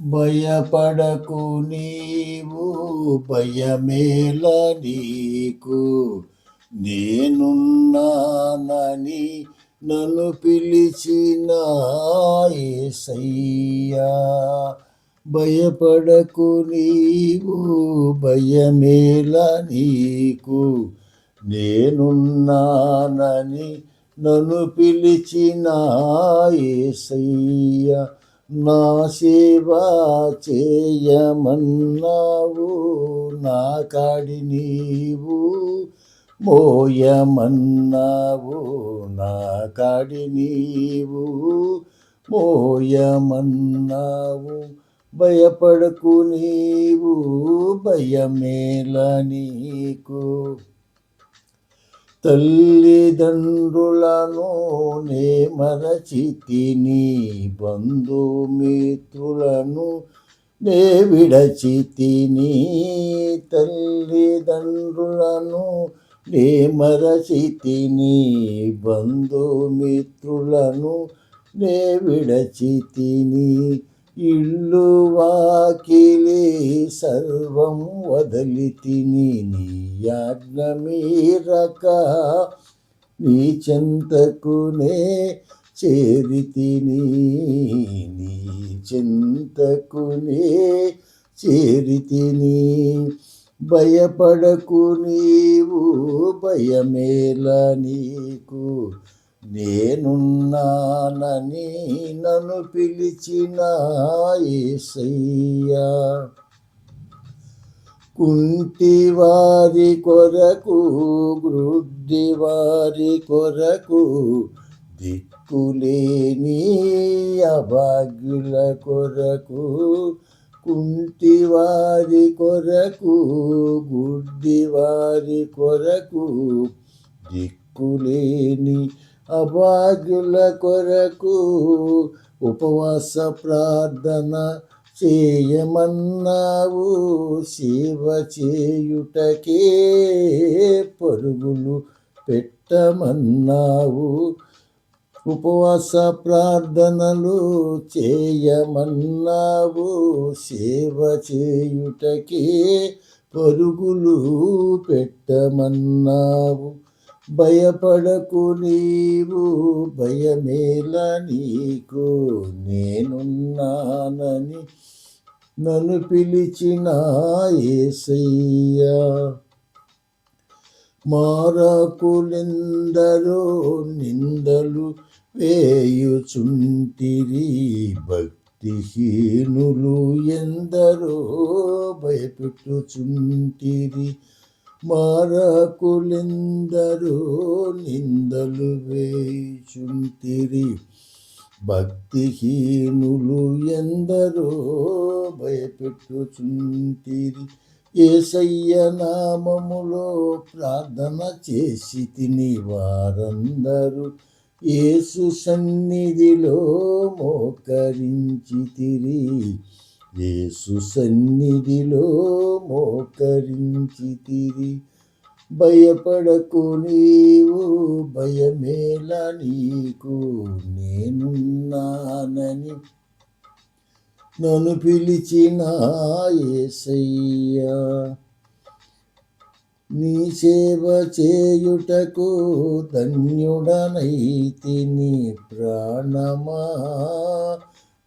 భయపడకు నీవు భయమేల నీకు. నేనున్నానని నన్ను పిలిచిన ఏసయ్యా. భయపడకు నీవు భయమేల నీకు. నేనున్నానని నన్ను పిలిచిన ఏసయ్యా. నా సేవ చేయమన్నావు నా కాడి నీవు మోయమన్నావు నా కాడి నీవు మోయమన్నావు. భయపడకు నీవు భయమేల నీకు. తల్లిదండ్రులను నే మరచితిని బంధుమిత్రులను నే విడచితిని తల్లిదండ్రులను నే మరచితిని బంధుమిత్రులను నే విడచితిని ఇల్లు వాకిలి సర్వం వదలి తిని నీ మీరక నీ చెంతకునే చేరి తిని నీ చెంతకునే చేరి తిని భయపడకు నీవు భయమేలా నీకు. నేనున్నానని నన్ను పిలిచిన ఏసయ్యా. కుంటి వారి కొరకు గ్రుడ్డి వారి కొరకు దిక్కులేని అభాగ్యుల కొరకు కుంటి వారి కొరకు గుడ్డి వారి కొరకు దిక్కులేని అభాగ్యుల కొరకు ఉపవాస ప్రార్థన చేయమన్నావు. శివ చేయుటకే పరుగులు పెట్టమన్నావు. ఉపవాస ప్రార్థనలు చేయమన్నావు. సేవ చేయుటకే పరుగులు పెట్టమన్నావు. భయపడకు నీవు భయమేల నీకు. నేనున్నానని నన్ను పిలిచిన ఏసయ్యా. మారకులెందరో నిందలు వేయుచుంటిరి భక్తిహీనులు ఎందరో భయపెట్టుచుంటిరి. మారకులెందరో నిందలు వేచుంటిరి భక్తిహీనులు ఎందరో భయపెట్టుచుంటిరి ఏసయ్య నామములో ప్రార్థన చేసి తిని వారందరూ ఏసు సన్నిధిలో మోకరించి తిరిగి యేసు సన్నిధిలో మోకరించి తిరి భయపడకు నీవు భయమేల నీకు నేనున్నానని. నన్ను పిలిచిన ఏసయ్యా నీ సేవ చేయుటకు ధన్యుడనైతిని ప్రాణమా.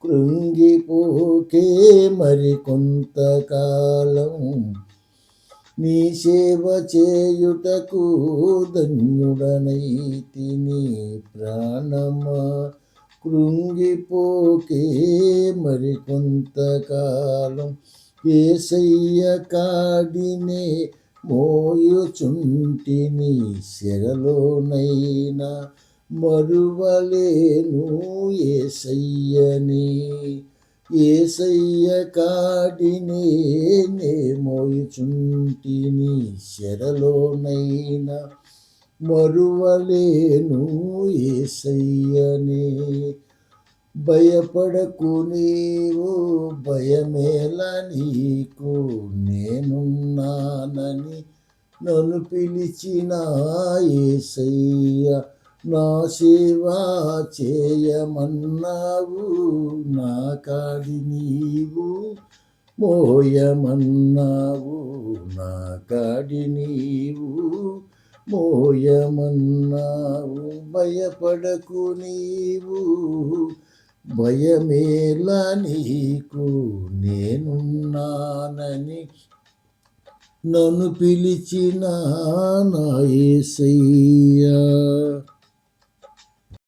కృంగిపోకే మరి కొంతకాలం నీ సేవ చేయుటకు ధన్యుడనైతిని ప్రాణమా? కృంగిపోకే మరి కొంతకాలం ఏసయ్య కాడినే మోయుచుంటిని శరలోనైనా మరువలేను ఏసయ్యని. ఏసయ్య కాడినే నే మోయుచుంటిని శరలోనైనా మరువలేను ఏసయ్యనే. భయపడకు నీవు భయమేల నీకు నేనున్నానని నన్ను పిలిచిన ఏసయ్య. నా సేవ చేయమన్నావు నా కాడి నీవు మోయమన్నావు నా కాడి నీవు మోయమన్నావు. భయపడకు నీవు భయమేలా నీకు నేనున్నానని నన్ను పిలిచిన నా